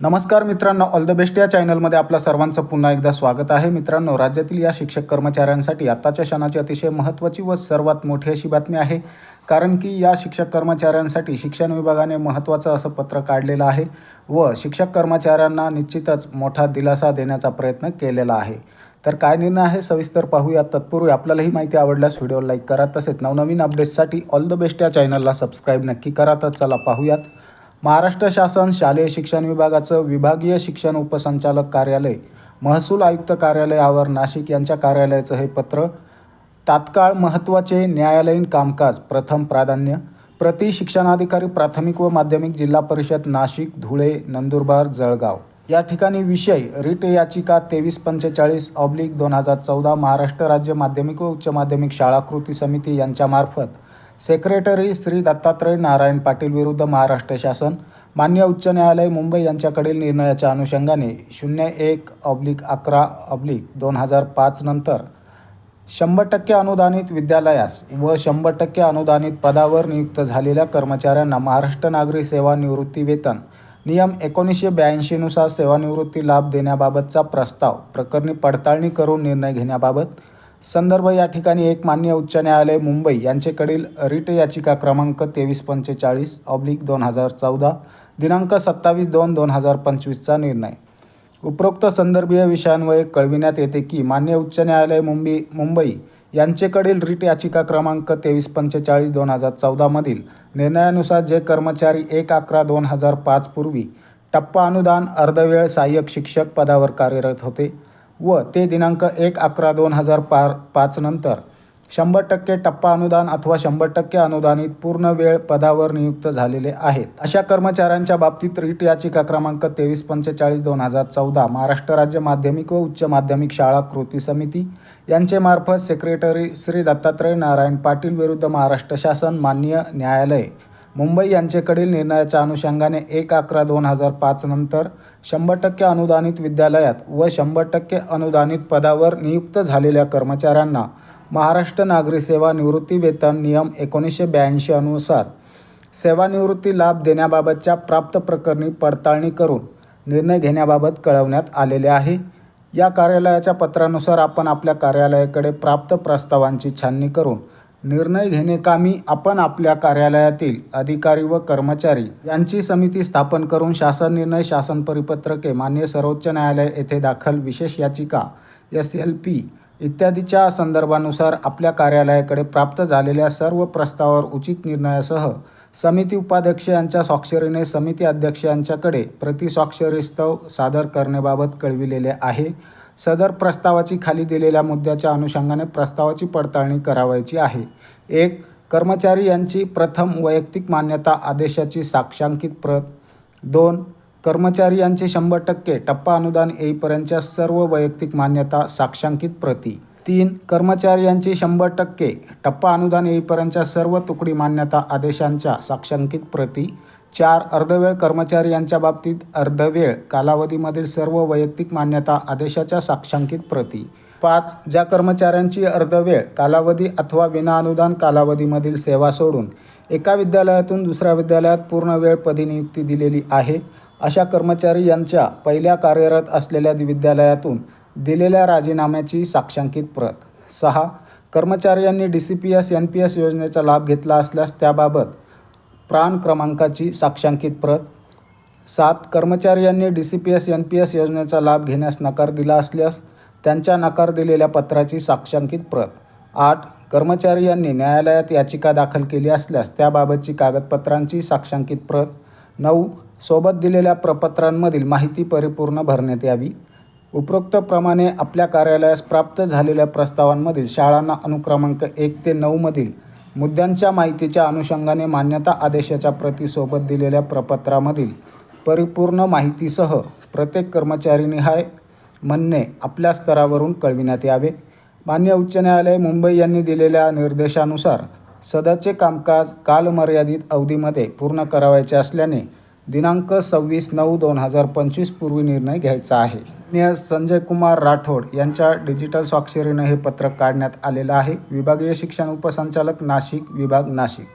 नमस्कार मित्रांनो all the best या चॅनलमध्ये आपलं सर्वांचं पुन्हा एकदा स्वागत आहे. मित्रांनो राज्यातील या शिक्षक कर्मचाऱ्यांसाठी आत्ताच्या क्षणाची अतिशय महत्त्वाची व सर्वात मोठी अशी बातमी आहे. कारण की या शिक्षक कर्मचाऱ्यांसाठी शिक्षण विभागाने महत्त्वाचं असं पत्र काढलेलं आहे व शिक्षक कर्मचाऱ्यांना निश्चितच मोठा दिलासा देण्याचा प्रयत्न केलेला आहे. तर काय निर्णय आहे सविस्तर पाहूया. तत्पूर्वी आपल्याला ही माहिती आवडल्यास व्हिडिओ लाईक करा. तसेच नवनवीन अपडेट्ससाठी ऑल द बेस्ट या चॅनलला सबस्क्राईब नक्की करा. तर चला पाहूयात. महाराष्ट्र शासन शालेय शिक्षण विभागाचं विभागीय शिक्षण उपसंचालक कार्यालय महसूल आयुक्त कार्यालयावर नाशिक यांच्या कार्यालयाचं हे पत्र तात्काळ महत्त्वाचे न्यायालयीन कामकाज प्रथम प्राधान्य प्रति शिक्षणाधिकारी प्राथमिक व माध्यमिक जिल्हा परिषद नाशिक धुळे नंदुरबार जळगाव. या ठिकाणी विषय रिट याचिका तेवीस पंचेचाळीस ऑब्लिक दोन हजार चौदा महाराष्ट्र राज्य माध्यमिक व उच्च माध्यमिक शाळा कृती समिती यांच्यामार्फत सेक्रेटरी श्री दत्तात्रय नारायण पाटील विरुद्ध महाराष्ट्र शासन मान्य उच्च न्यायालय मुंबई यांच्याकडील निर्णयाच्या अनुषंगाने शून्य एक ऑब्लिक अकरा ऑब्लिक दोन हजार पाच नंतर शंभर टक्के अनुदानित विद्यालयास व शंभर टक्के अनुदानित पदावर नियुक्त झालेल्या कर्मचाऱ्यांना महाराष्ट्र नागरी सेवा निवृत्ती वेतन नियम एकोणीसशे ब्याऐंशीनुसार सेवानिवृत्ती लाभ देण्याबाबतचा प्रस्ताव प्रकरणी पडताळणी करून निर्णय घेण्याबाबत संदर्भ या ठिकाणी एक मान्य उच्च न्यायालय मुंबई यांचेकडील रिट याचिका क्रमांक तेवीस पंचेचाळीस ऑब्लिक दोन हजार चौदा दिनांक सत्तावीस दोन दोन हजार पंचवीसचा निर्णय. उपरोक्त संदर्भीय विषयांवर कळविण्यात येते की मान्य उच्च न्यायालय मुंबई मुंबई यांचेकडील रिट याचिका क्रमांक तेवीस पंचेचाळीस दोन हजार चौदामधील निर्णयानुसार जे कर्मचारी एक अकरा दोन हजार पाचपूर्वी टप्पा अनुदान अर्धवेळ सहाय्यक शिक्षक पदावर कार्यरत होते. व ते दिनांक एक अकरा दोन हजार पार पाच नंतर. शंभर टक्के टप्पा अनुदान अथवा शंभर टक्के अनुदानित पूर्ण वेळ पदावर नियुक्त झालेले आहेत. अशा कर्मचाऱ्यांच्या बाबतीत रिट याचिका क्रमांक तेवीस पंचेचाळीस दोन हजार चौदा महाराष्ट्र राज्य माध्यमिक व उच्च माध्यमिक शाळा कृती समिती यांचे मार्फत सेक्रेटरी श्री दत्तात्रय नारायण पाटील विरुद्ध महाराष्ट्र शासन मान्य न्यायालय. मुंबई यांचेकडील निर्णयाच्या अनुषंगाने एक अकरा दोन हजार पाच नंतर शंभर टक्के अनुदानित विद्यालयात व शंभर टक्के अनुदानित पदावर नियुक्त झालेल्या कर्मचाऱ्यांना महाराष्ट्र नागरी सेवा निवृत्ती वेतन नियम एकोणीसशे ब्याऐंशी अनुसार सेवानिवृत्ती लाभ देण्याबाबतच्या प्राप्त प्रकरणी पडताळणी करून निर्णय घेण्याबाबत कळवण्यात आलेले आहे. या कार्यालयाच्या पत्रानुसार आपण आपल्या कार्यालयाकडे प्राप्त प्रस्तावांची छाननी करून निर्णय घेणेकामी आपण आपल्या कार्यालयातील अधिकारी व कर्मचारी यांची समिती स्थापन करून शासन निर्णय शासन परिपत्रके मान्य सर्वोच्च न्यायालय येथे दाखल विशेष याचिका एस एल पी इत्यादीच्या संदर्भानुसार आपल्या कार्यालयाकडे प्राप्त झालेल्या सर्व प्रस्तावावर उचित निर्णयासह समिती उपाध्यक्ष यांच्या स्वाक्षरीने समिती अध्यक्ष यांच्याकडे प्रतिस्वाक्षरीस्तव सादर करण्याबाबत कळविलेले आहे. सदर प्रस्तावाची खाली दिलेल्या मुद्द्याच्या अनुषंगाने प्रस्तावाची पडताळणी करावायची आहे. एक कर्मचारी यांची प्रथम वैयक्तिक मान्यता आदेशाची साक्षांकित प्रत. दोन कर्मचारी यांची शंभर टक्के टप्पा अनुदान येईपर्यंतच्या सर्व वैयक्तिक मान्यता साक्षांकित प्रती. तीन कर्मचारी यांची शंभर टक्के टप्पा अनुदान येईपर्यंतच्या सर्व तुकडी मान्यता आदेशांच्या साक्षांकित प्रती. चार अर्धवेळ कर्मचारी यांच्या बाबतीत अर्धवेळ कालावधीमधील सर्व वैयक्तिक मान्यता आदेशाच्या साक्षांकित प्रती. पाच ज्या कर्मचाऱ्यांची अर्धवेळ कालावधी अथवा विनाअनुदान कालावधीमधील सेवा सोडून एका विद्यालयातून दुसऱ्या विद्यालयात पूर्ण वेळ पदनियुक्ती दिलेली आहे अशा कर्मचारी यांच्या पहिल्या कार्यरत असलेल्या विद्यालयातून दिलेल्या राजीनाम्याची साक्षांकित प्रत. सहा कर्मचाऱ्यांनी D C P S N P S योजनेचा लाभ घेतला असल्यास त्याबाबत प्राण क्रमांकाची साक्षांकित प्रत. सात कर्मचाऱ्यांनी D C P S N P S योजनेचा लाभ घेण्यास नकार दिला असल्यास त्यांच्या नकार दिलेल्या पत्राची साक्षांकित प्रत. आठ कर्मचारी यांनी न्यायालयात याचिका दाखल केली असल्यास त्याबाबतची कागदपत्रांची साक्षांकित प्रत. नऊ सोबत दिलेल्या प्रपत्रांमधील माहिती परिपूर्ण भरण्यात यावी. उपरोक्तप्रमाणे आपल्या कार्यालयास प्राप्त झालेल्या प्रस्तावांमधील शाळांना अनुक्रमांक एक ते नऊमधील मुद्द्यांच्या माहितीच्या अनुषंगाने मान्यता आदेशाच्या प्रतीसोबत दिलेल्या प्रपत्रामधील परिपूर्ण माहितीसह प्रत्येक कर्मचारीनिहाय म्हणणे आपल्या स्तरावरून कळविण्यात यावे. मान्य उच्च न्यायालय मुंबई यांनी दिलेल्या निर्देशानुसार सदाचे कामकाज कालमर्यादित अवधीमध्ये पूर्ण करावायचे असल्याने दिनांक सव्वीस नऊ दोन हजार पंचवीस पूर्वी निर्णय घ्यायचा आहे. माननीय संजय कुमार राठोड यांच्या डिजिटल स्वाक्षरीनं हे पत्रक काढण्यात आलेलं आहे. विभागीय शिक्षण उपसंचालक नाशिक विभाग नाशिक.